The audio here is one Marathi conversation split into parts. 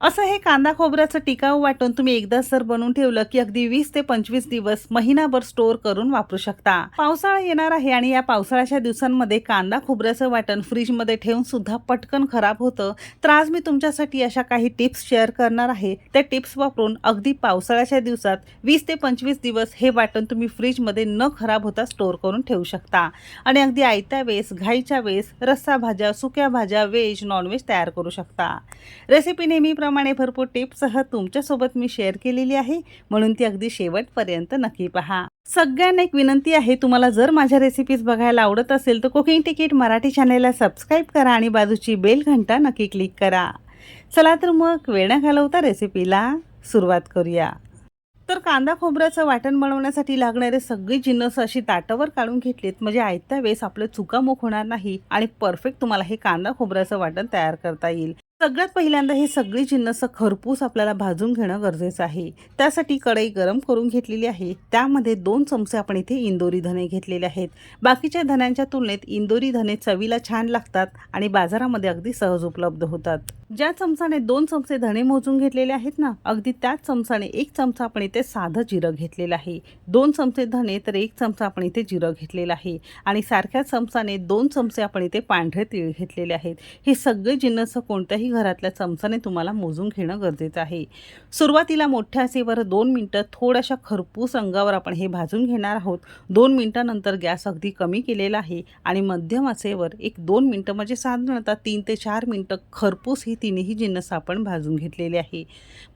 असं हे कांदा खोबऱ्याचं टिकाऊ वाटून तुम्ही एकदा सर बनवून ठेवलं की अगदी वीस ते पंचवीस दिवस महिनाभर स्टोअर करून वापरू शकता. पावसाळा येणार आहे आणि या पावसाळ्याच्या दिवसांमध्ये कांदा खोबऱ्याचं वाटण फ्रीजमध्ये ठेवून सुद्धा पटकन खराब होतं. तर आज मी तुमच्यासाठी अशा काही टिप्स शेअर करणार आहे. त्या टिप्स वापरून अगदी पावसाळ्याच्या दिवसात वीस ते पंचवीस दिवस हे वाटण तुम्ही फ्रीजमध्ये न खराब होता स्टोअर करून ठेवू शकता. आणि अगदी आयत्या वेळेस घाईच्या वेळेस रस्सा भाज्या सुक्या भाज्या व्हेज नॉनव्हेज तयार करू शकता. रेसिपी नेहमी नेहमीप्रमाणे भरपूर टिप्ससह तुमच्यासोबत मी शेअर केलेली आहे. म्हणून ती अगदी शेवटपर्यंत नक्की पहा. सगळ्यांना एक विनंती आहे तुम्हाला जर माझ्या रेसिपीज बघायला आवडत असेल तर कुकिंग तिकीट मराठी चॅनेलला सबस्क्राईब करा आणि बाजूची बेल घंटा नक्की क्लिक करा. चला तर मग वेळ न घालवता रेसिपीला सुरुवात करूया. तर कांदा खोबऱ्याचं वाटण बनवण्यासाठी लागणारे सगळी जिन्नस अशी ताटावर काढून घेतलीत. म्हणजे आयत्या वेळेस आपलं चुकामुख होणार नाही आणि परफेक्ट तुम्हाला हे कांदा खोबऱ्याचं वाटण तयार करता येईल. सगळ्यात पहिल्यांदा हे सगळी जिन्नस खरपूस आपल्याला भाजून घेणं गरजेचं आहे. त्यासाठी कढई गरम करून घेतलेली आहे. त्यामध्ये दोन चमचे आपण इथे इंदोरी धने घेतलेले आहेत. बाकीच्या धन्यांच्या तुलनेत इंदोरी धने चवीला छान लागतात आणि बाजारामध्ये अगदी सहज उपलब्ध होतात. ज्या चमचाने दोन चमचे धणे मोजून घेतलेले आहेत ना अगदी त्याच चमचाने एक चमचा आपण इथे साधं जिरं घेतलेलं आहे. दोन चमचे धणे तर एक चमचा आपण इथे जिरं घेतलेलं आहे. आणि सारख्या चमचाने दोन चमचे आपण इथे पांढरे तीळ घेतलेले आहेत. हे सगळे जिन्नस कोणत्याही घरातल्या चमचाने तुम्हाला मोजून घेणं गरजेचं आहे. सुरुवातीला मोठ्या असेवर दोन मिनटं थोड्याशा खरपूस अंगावर आपण हे भाजून घेणार आहोत. दोन मिनटानंतर गॅस अगदी कमी केलेला आहे आणि मध्यम असेवर एक दोन मिनटं म्हणजे साधारणतः तीन ते चार मिनटं खरपूस ही तिन्ही जिन्नस आपण भाजून घेतलेली आहे.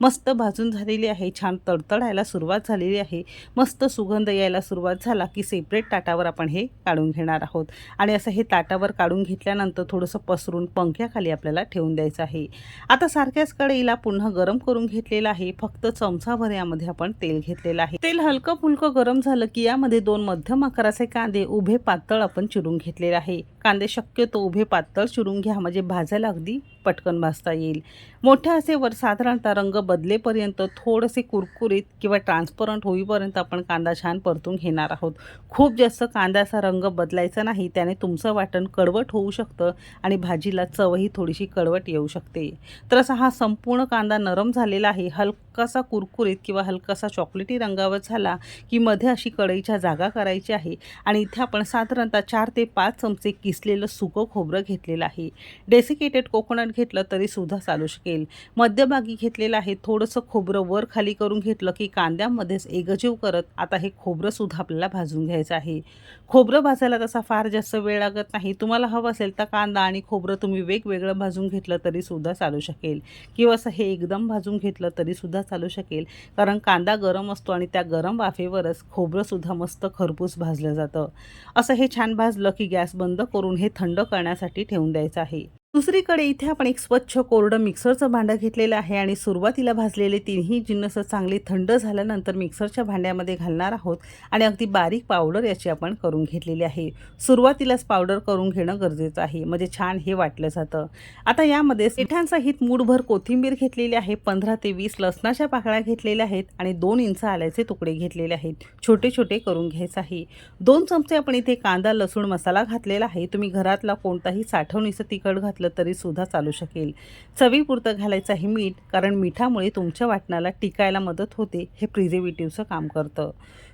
मस्त भाजून झालेली आहे. छान तडतडायला सुरुवात झालेली आहे. मस्त सुगंध यायला सुरुवात झाला की सेपरेट ताटावर आपण हे काढून घेणार आहोत. आणि असं हे ताटावर काढून घेतल्यानंतर थोडंसं पसरून पंख्याखाली आपल्याला ठेवून द्यायचं आहे. आता सारख्याच कढईला पुन्हा गरम करून घेतलेलं आहे. फक्त चमचाभर यामध्ये आपण तेल घेतलेलं आहे. तेल हलकं फुलकं गरम झालं की यामध्ये दोन मध्यम आकाराचे कांदे उभे पातळ आपण चिरून घेतलेले आहे. कांदे शक्यतो उभे पातळ चिरून घ्या म्हणजे भाजायला अगदी पटकन भाजता येईल. मोठ्या असेवर साधारणतः रंग बदलेपर्यंत थोडेसे कुरकुरीत किंवा ट्रान्सपरंट होईपर्यंत आपण कांदा छान परतून घेणार आहोत. खूप जास्त कांद्याचा रंग बदलायचा नाही त्याने तुमचं वाटण कडवट होऊ शकतं आणि भाजीला चवही थोडीशी कडवट येऊ शकते शकते. तर असा हा संपूर्ण कांदा नरम झालेला आहे. हलकासा कुरकुरीत किंवा हलकासा चॉकलेटी रंगावर झाला की मध्ये अशी कढईच्या जागा करायची आहे. आणि इथे आपण साधारणतः चार ते पाच चमचे किसलेलं सुकं खोबरं घेतलेलं आहे. डेसिकेटेड कोकोनट घेतलं तरी सुद्धा चालू शकेल. मध्यभागी घेतलेलं आहे थोडंसं खोबरं वर खाली करून घेतलं की कांद्यामध्येच एकजीव करत आता हे खोबरंसुद्धा आपल्याला भाजून घ्यायचं आहे. खोबरं भाजायला तसा फार जास्त वेळ लागत नाही. तुम्हाला हवं असेल तर कांदा आणि खोबरं तुम्ही वेगवेगळं भाजून घेतलं तरी सुद्धा चालू शकेल. किंवा असं हे एकदम भाजून घेतलं तरी सुद्धा चालू शकेल. कारण कांदा गरम असतो आणि त्या गरम वाफेवरच खोबरंसुद्धा मस्त खरपूस भाजलं जातं. असं हे छान भाजलं की गॅस बंद करून हे थंड करण्यासाठी ठेवून द्यायचं आहे. दुसरीकडे इथे आपण एक स्वच्छ कोरडं मिक्सरचं भांडं घेतलेलं आहे आणि सुरुवातीला भाजलेले तिन्ही जिन्नस चांगले थंड झाल्यानंतर मिक्सरच्या भांड्यामध्ये घालणार आहोत आणि अगदी बारीक पावडर याची आपण करून घेतलेली आहे. सुरुवातीलाच पावडर करून घेणं गरजेचं आहे म्हणजे छान हे वाटलं जातं. आता यामध्ये पिठांसहित मूठभर कोथिंबीर घेतलेली आहे पंधरा ते वीस लसणाच्या पाकळ्या घेतलेल्या आहेत आणि दोन इंच आल्याचे तुकडे घेतलेले आहेत. छोटे छोटे करून घ्यायचं आहे. दोन चमचे आपण इथे कांदा लसूण मसाला घातलेला आहे. तुम्ही घरातला कोणताही साठवणीचं तिखट घातलं तरी सुद्धा चालू शकेल. चवीपुरतं घालायचं मीठ कारण मिठामुळे तुमच्या वाटणाला टिकायला मदत होते हे प्रिझर्वेटिव्हचं काम करतं.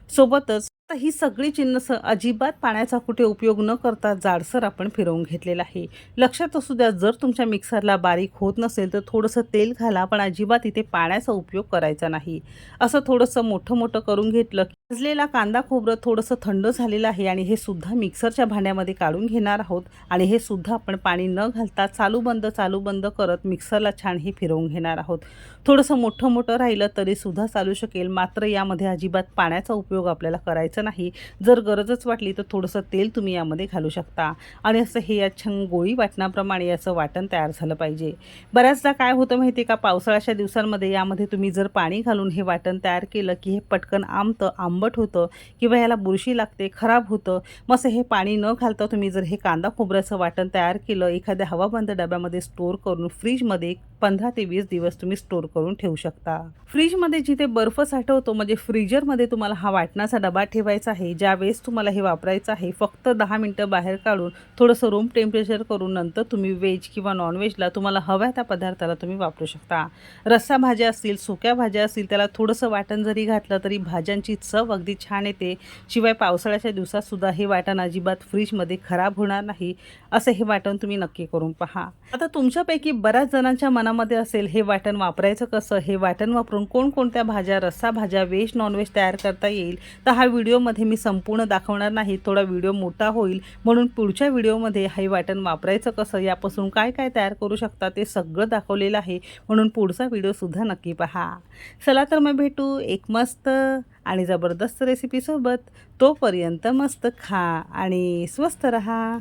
सोबतच तर ही सगळी जिन्नस अजिबात पाण्याचा कुठे उपयोग न करता जाडसर आपण फिरवून घेतलेला आहे. लक्षात असू द्या जर तुमच्या मिक्सरला बारीक होत नसेल तर थोडंसं तेल घाला पण अजिबात इथे पाण्याचा उपयोग करायचा नाही. असं थोडंसं मोठं मोठं करून घेतलं भाजलेला कांदा खोबरं थोडंसं थंड झालेलं आहे आणि हे सुद्धा मिक्सरच्या भांड्यामध्ये काढून घेणार आहोत. आणि हे सुद्धा आपण पाणी न घालता चालू बंद चालू बंद करत मिक्सरला छान हे फिरवून घेणार आहोत. थोडंसं मोठं मोठं राहिलं तरी सुद्धा चालू शकेल मात्र यामध्ये अजिबात पाण्याचा उपयोग आपल्याला करायचा नाही. जर गरजच वाटली तर थोडंसं तेल तुम्ही यामध्ये घालू शकता. आणि असं हे या छंग गोळी वाटणाप्रमाणे याचं वाटण तयार झालं पाहिजे. बऱ्याचदा काय होतं माहिती आहे का? पावसाळ्याच्या दिवसांमध्ये यामध्ये तुम्ही जर पाणी घालून हे वाटण तयार केलं की हे पटकन आंबतं आंबट होतं किंवा याला बुरशी लागते खराब होतं मग असं हे पाणी न घालता तुम्ही जर हे कांदा खोबऱ्याचं वाटण तयार केलं एखाद्या हवाबंद डब्यामध्ये स्टोअर करून फ्रीजमध्ये पंधरा ते वीस दिवस तुम्ही स्टोर करून ठेवू शकता. फ्रीजमध्ये जिथे बर्फ साठवतो म्हणजे फ्रीजरमध्ये तुम्हाला हा वाटणाचा डबा ठेवायचा आहे ज्यावेळेस तुम्हाला हे वापरायचं आहे फक्त दहा मिनटं बाहेर काढून थोडंसं रूम टेम्परेचर करून नंतर तुम्ही व्हेज किंवा नॉनव्हेजला तुम्हाला हव्या त्या पदार्थाला तुम्ही वापरू शकता. रस्सा भाज्या असतील सुक्या भाज्या असतील त्याला थोडंसं वाटण जरी घातलं तरी भाज्यांची चव अगदी छान येते. शिवाय पावसाळ्याच्या दिवसात सुद्धा हे वाटण अजिबात फ्रीजमध्ये खराब होणार नाही असं हे वाटण तुम्ही नक्की करून पहा. आता तुमच्यापैकी बऱ्याच जणांच्या मनात मनामध्ये असेल हे वाटण वापरायचं कसं? हे वाटण वापरून कोणकोणत्या भाज्या रस्सा भाज्या व्हेज नॉनव्हेज तयार करता येईल? तर हा व्हिडिओमध्ये मी संपूर्ण दाखवणार नाही. थोडा व्हिडिओ मोठा होईल. म्हणून पुढच्या व्हिडिओमध्ये हे वाटण वापरायचं कसं? यापासून काय काय तयार करू शकता? ते सगळं दाखवलेलं आहे. म्हणून पुढचा व्हिडिओसुद्धा नक्की पहा. चला तर मग भेटू एक मस्त आणि जबरदस्त रेसिपीसोबत तोपर्यंत मस्त खा आणि स्वस्त रहा.